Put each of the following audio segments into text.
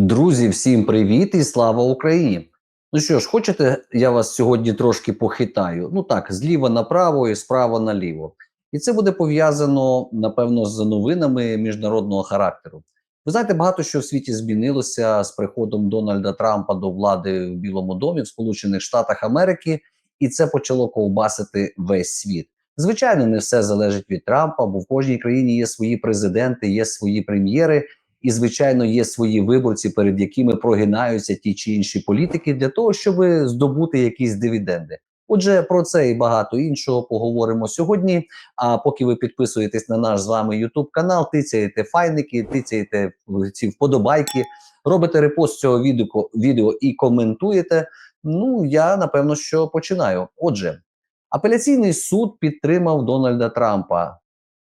Друзі, всім привіт і слава Україні! Ну що ж, хочете, я вас сьогодні трошки похитаю? Ну так, зліва направо і справа наліво. І це буде пов'язано, напевно, з новинами міжнародного характеру. Ви знаєте, багато що в світі змінилося з приходом Дональда Трампа до влади в Білому домі в Сполучених Штатах Америки, і це почало ковбасити весь світ. Звичайно, не все залежить від Трампа, бо в кожній країні є свої президенти, є свої прем'єри. І, звичайно, є свої виборці, перед якими прогинаються ті чи інші політики для того, щоб здобути якісь дивіденди. Отже, про це і багато іншого поговоримо сьогодні. А поки ви підписуєтесь на наш з вами YouTube канал, тицяєте файники, тицяєте ці вподобайки, робите репост цього відео, відео і коментуєте. Ну я напевно що починаю. Отже, апеляційний суд підтримав Дональда Трампа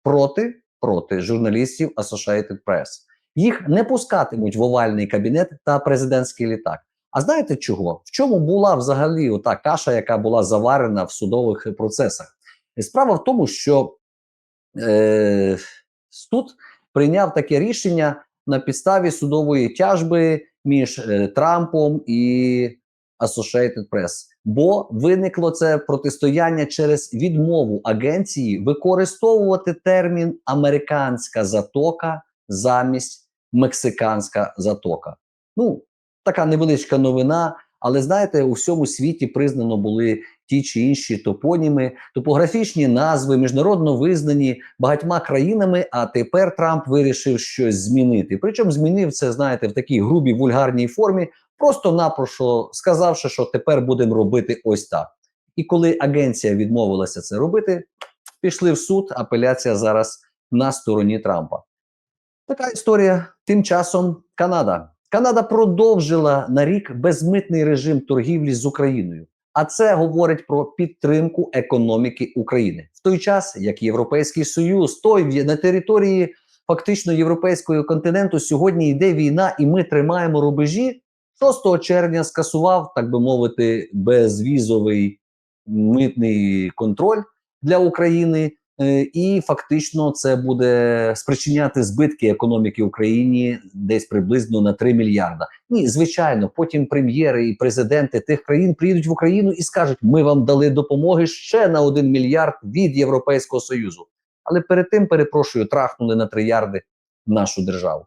проти проти журналістів Associated Press. Їх не пускатимуть в овальний кабінет та президентський літак. А знаєте чого? В чому була взагалі ота каша, яка була заварена в судових процесах? Справа в тому, що е, суд прийняв таке рішення на підставі судової тяжби між е, Трампом і Associated Press. Бо виникло це протистояння через відмову агенції використовувати термін американська затока замість мексиканська затока. Ну, така невеличка новина, але знаєте, у всьому світі признано були ті чи інші топоніми, топографічні назви, міжнародно визнані багатьма країнами. А тепер Трамп вирішив щось змінити. Причому змінив це, знаєте, в такій грубій вульгарній формі, просто-напросто сказавши, що тепер будемо робити ось так. І коли агенція відмовилася це робити, пішли в суд. Апеляція зараз на стороні Трампа. Така історія. Тим часом Канада. Канада продовжила на рік безмитний режим торгівлі з Україною. А це говорить про підтримку економіки України в той час, як Європейський Союз, той на території фактично європейського континенту сьогодні йде війна, і ми тримаємо рубежі. 6 червня скасував, так би мовити, безвізовий митний контроль для України. Е, і фактично це буде спричиняти збитки економіки Україні десь приблизно на 3 мільярда. Ні, звичайно, потім прем'єри і президенти тих країн приїдуть в Україну і скажуть: ми вам дали допомоги ще на 1 мільярд від Європейського союзу. Але перед тим перепрошую, трахнули на 3 ярди нашу державу.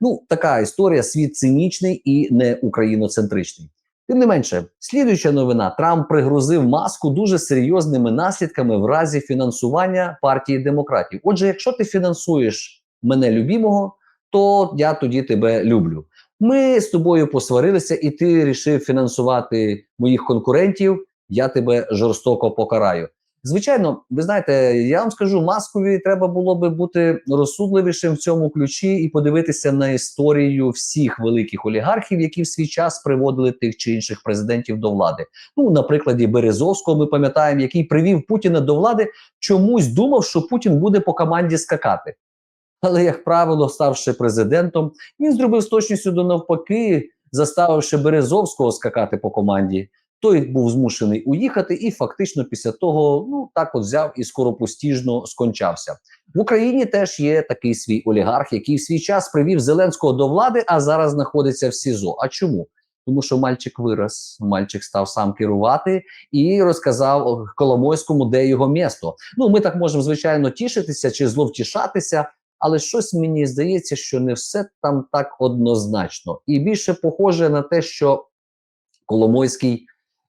Ну така історія. Світ цинічний і не україноцентричний. Тим не менше, слідуюча новина: Трамп пригрозив маску дуже серйозними наслідками в разі фінансування партії демократів. Отже, якщо ти фінансуєш мене любімого, то я тоді тебе люблю. Ми з тобою посварилися, і ти рішив фінансувати моїх конкурентів. Я тебе жорстоко покараю. Звичайно, ви знаєте, я вам скажу, маскові треба було би бути розсудливішим в цьому ключі і подивитися на історію всіх великих олігархів, які в свій час приводили тих чи інших президентів до влади. Ну, на прикладі Березовського, ми пам'ятаємо, який привів Путіна до влади, чомусь думав, що Путін буде по команді скакати. Але, як правило, ставши президентом, він зробив з точністю до навпаки, заставивши Березовського скакати по команді. Той був змушений уїхати, і фактично після того ну так от взяв і скоропостіжно скончався. В Україні теж є такий свій олігарх, який в свій час привів Зеленського до влади, а зараз знаходиться в СІЗО. А чому? Тому що мальчик вирос, мальчик став сам керувати і розказав Коломойському, де його місто. Ну ми так можемо звичайно тішитися чи зловтішатися, але щось мені здається, що не все там так однозначно, і більше похоже на те, що Коломойський.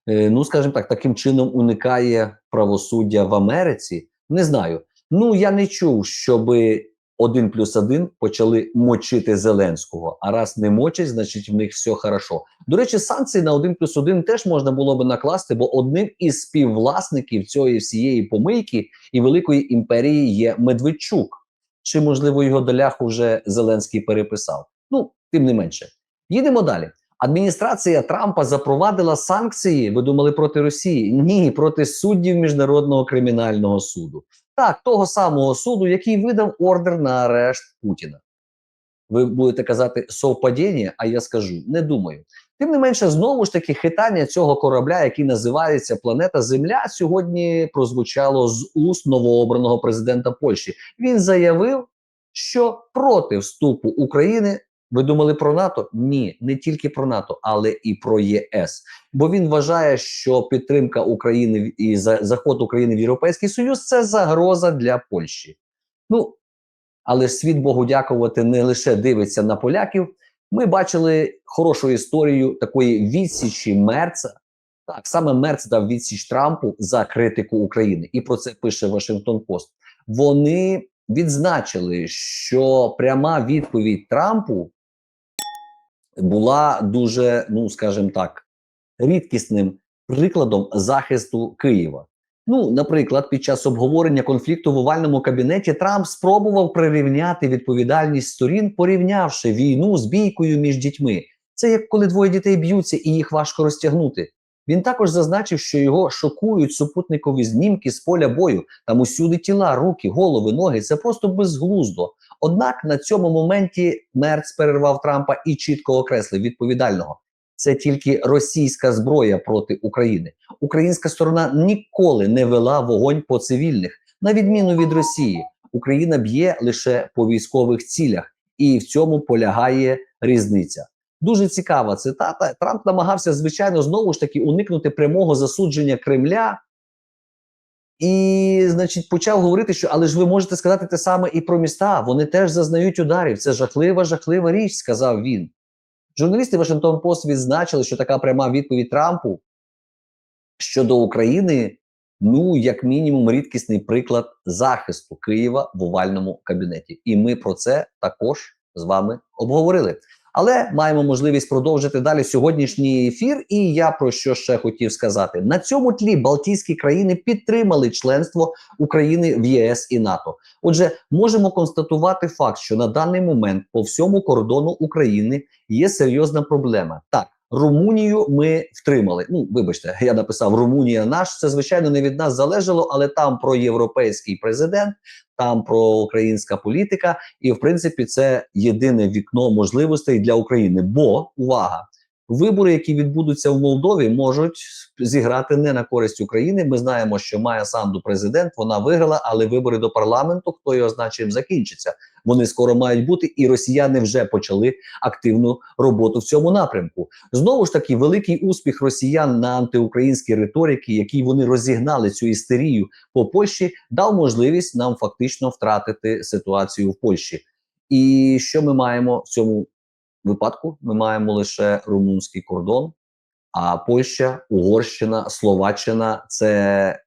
Е, ну скажімо так, таким чином уникає правосуддя в Америці. Не знаю. Ну я не чув, щоби один плюс один почали мочити Зеленського. А раз не мочать, значить в них все хорошо. До речі, санкції на один плюс один теж можна було би накласти, бо одним із співвласників цієї всієї помийки і великої імперії є Медведчук. Чи можливо його доляху вже Зеленський переписав? Ну тим не менше, їдемо далі. Адміністрація Трампа запровадила санкції. Ви думали проти Росії? Ні, проти суддів міжнародного кримінального суду. Так, того самого суду, який видав ордер на арешт Путіна. Ви будете казати совпадіння, а я скажу не думаю. Тим не менше, знову ж таки, хитання цього корабля, який називається Планета Земля, сьогодні прозвучало з уст новообраного президента Польщі. Він заявив, що проти вступу України Ви думали про НАТО? Ні, не тільки про НАТО, але і про ЄС. Бо він вважає, що підтримка України і за- заход України в Європейський Союз це загроза для Польщі. Ну але світ Богу дякувати не лише дивиться на поляків. Ми бачили хорошу історію такої відсічі Мерца. Так, саме Мерц дав відсіч Трампу за критику України, і про це пише Вашингтон Пост. Вони відзначили, що пряма відповідь Трампу була дуже, ну скажімо так, рідкісним прикладом захисту Києва. Ну, наприклад, під час обговорення конфлікту в овальному кабінеті Трамп спробував прирівняти відповідальність сторін, порівнявши війну з бійкою між дітьми. Це як коли двоє дітей б'ються і їх важко розтягнути. Він також зазначив, що його шокують супутникові знімки з поля бою. Там усюди тіла, руки, голови, ноги. Це просто безглуздо. Однак на цьому моменті Мерц перервав Трампа і чітко окреслив відповідального. Це тільки російська зброя проти України. Українська сторона ніколи не вела вогонь по цивільних, на відміну від Росії. Україна б'є лише по військових цілях, і в цьому полягає різниця. Дуже цікава цитата. Трамп намагався, звичайно, знову ж таки уникнути прямого засудження Кремля. І, значить, почав говорити, що але ж ви можете сказати те саме і про міста. Вони теж зазнають ударів. Це жахлива, жахлива річ, сказав він. Журналісти Вашингтон Пост відзначили, що така пряма відповідь Трампу щодо України, ну, як мінімум, рідкісний приклад захисту Києва в овальному кабінеті. І ми про це також з вами обговорили. Але маємо можливість продовжити далі сьогоднішній ефір. І я про що ще хотів сказати: на цьому тлі Балтійські країни підтримали членство України в ЄС і НАТО. Отже, можемо констатувати факт, що на даний момент по всьому кордону України є серйозна проблема. Так, Румунію ми втримали. Ну, вибачте, я написав Румунія наш. Це звичайно не від нас залежало, але там про європейський президент, там про українська політика, і в принципі це єдине вікно можливостей для України. Бо увага! Вибори, які відбудуться в Молдові, можуть зіграти не на користь України. Ми знаємо, що Майя Санду президент, вона виграла, але вибори до парламенту, хто його значить, закінчаться. Вони скоро мають бути, і росіяни вже почали активну роботу в цьому напрямку. Знову ж таки, великий успіх росіян на антиукраїнській риторики, який вони розігнали цю істерію по Польщі, дав можливість нам фактично втратити ситуацію в Польщі. І що ми маємо в цьому випадку? Ми маємо лише румунський кордон, а Польща, Угорщина, Словаччина це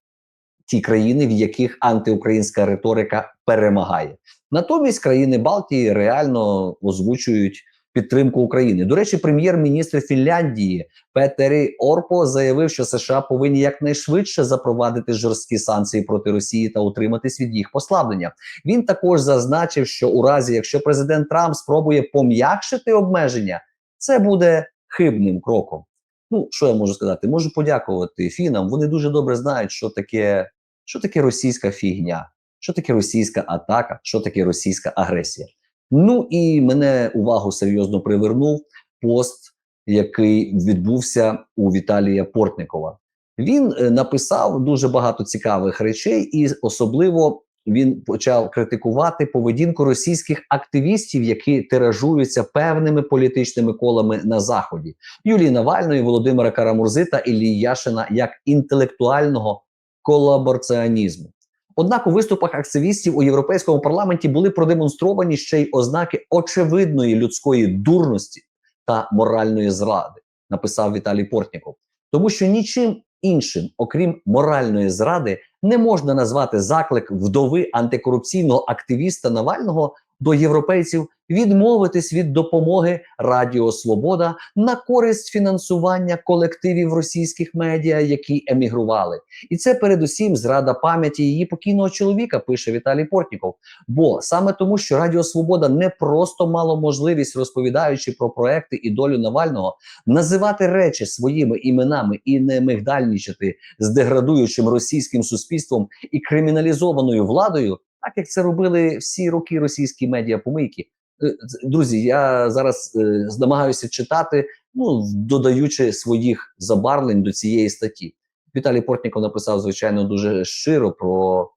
ті країни, в яких антиукраїнська риторика перемагає. Натомість країни Балтії реально озвучують підтримку України. До речі, прем'єр-міністр Фінляндії Петері Орпо заявив, що США повинні якнайшвидше запровадити жорсткі санкції проти Росії та утриматись від їх послаблення. Він також зазначив, що у разі, якщо президент Трамп спробує пом'якшити обмеження, це буде хибним кроком. Ну що я можу сказати? Можу подякувати фінам. Вони дуже добре знають, що таке, що таке російська фігня, що таке російська атака, що таке російська агресія. Ну і мене увагу серйозно привернув пост, який відбувся у Віталія Портникова. Він е, написав дуже багато цікавих речей, і особливо він почав критикувати поведінку російських активістів, які тиражуються певними політичними колами на заході. Юлії Навальної, Володимира Карамурзи та Іллі Яшина як інтелектуального колабораціонізму. Однак у виступах активістів у європейському парламенті були продемонстровані ще й ознаки очевидної людської дурності та моральної зради, написав Віталій Портніков. Тому що нічим іншим, окрім моральної зради, не можна назвати заклик вдови антикорупційного активіста Навального до європейців відмовитись від допомоги Радіо Свобода на користь фінансування колективів російських медіа, які емігрували. І це передусім зрада пам'яті її покійного чоловіка, пише Віталій Портніков. Бо саме тому, що Радіо Свобода не просто мало можливість, розповідаючи про проекти і долю Навального, називати речі своїми іменами і не мигдальничати з деградуючим російським суспільством і криміналізованою владою, так як це робили всі роки російські медіапомийки. Е, Друзі, я зараз е, намагаюся читати, ну додаючи своїх забарвлень до цієї статті. Віталій Портніков написав, звичайно, дуже щиро про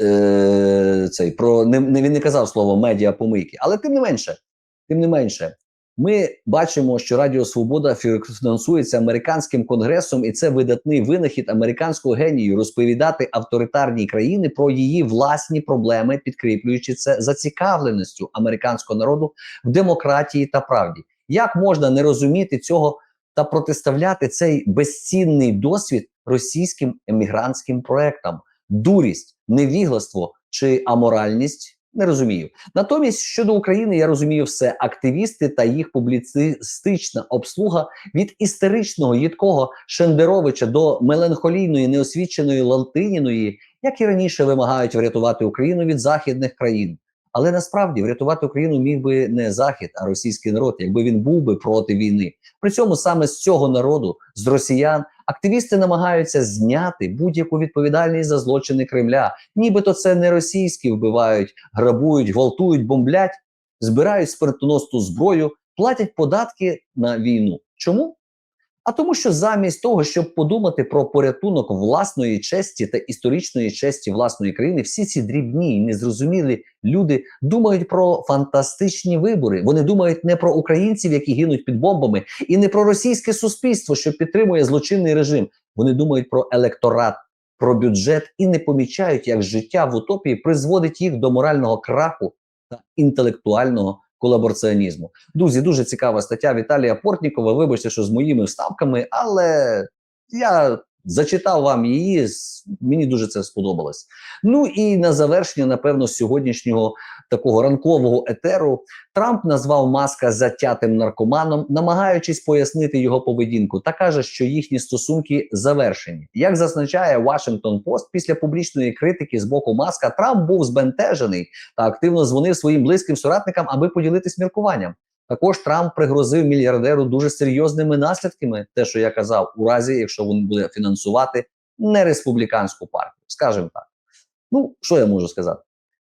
е, цей про не, не він не казав слово медіа помийки, але тим не менше, Тим не менше, ми бачимо, що Радіо Свобода фінансується американським конгресом, і це видатний винахід американського генію розповідати авторитарній країни про її власні проблеми, підкріплюючи це зацікавленістю американського народу в демократії та правді. Як можна не розуміти цього та протиставляти цей безцінний досвід російським емігрантським проектам? Дурість, невігластво чи аморальність? Не розумію. Натомість щодо України я розумію все. Активісти та їх публіцистична обслуга від істеричного їдкого Шендеровича до меланхолійної неосвіченої Латиніної, як і раніше вимагають врятувати Україну від західних країн. Але насправді врятувати Україну міг би не захід, а російський народ, якби він був би проти війни. При цьому саме з цього народу, з росіян, активісти намагаються зняти будь-яку відповідальність за злочини Кремля. Нібито це не російські вбивають, грабують, гвалтують, бомблять, збирають спиртоносну зброю, платять податки на війну. Чому? А тому, що замість того, щоб подумати про порятунок власної честі та історичної честі власної країни, всі ці дрібні і незрозумілі люди думають про фантастичні вибори. Вони думають не про українців, які гинуть під бомбами, і не про російське суспільство, що підтримує злочинний режим. Вони думають про електорат, про бюджет і не помічають, як життя в утопії призводить їх до морального краху та інтелектуального колабораціонізму. Друзі, дуже цікава стаття Віталія Портнікова. Вибачте, що з моїми вставками, але я зачитав вам її. Мені дуже це сподобалось. Ну і на завершення, напевно, сьогоднішнього такого ранкового етеру Трамп назвав Маска затятим наркоманом, намагаючись пояснити його поведінку, та каже, що їхні стосунки завершені. Як зазначає Washington Post, після публічної критики з боку Маска Трамп був збентежений та активно дзвонив своїм близьким соратникам, аби поділитись міркуванням. Також Трамп пригрозив мільярдеру дуже серйозними наслідками, те, що я казав, у разі, якщо він буде фінансувати не республіканську партію, скажімо так. Ну, що я можу сказати?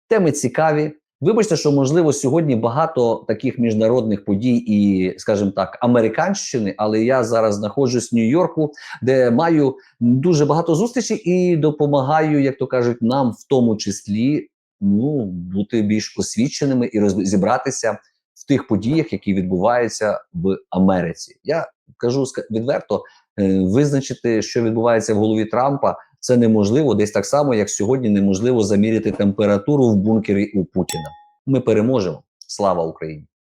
Теми цікаві. Вибачте, що можливо сьогодні багато таких міжнародних подій і, скажімо так, американщини, але я зараз знаходжусь в Нью-Йорку, де маю дуже багато зустрічей і допомагаю, як то кажуть, нам в тому числі ну бути більш освіченими і розібратися в тих подіях, які відбуваються в Америці. Я кажу відверто, е, визначити, що відбувається в голові Трампа, це неможливо десь так само, як сьогодні неможливо заміряти температуру в бункері у Путіна. Ми переможемо. Слава Україні!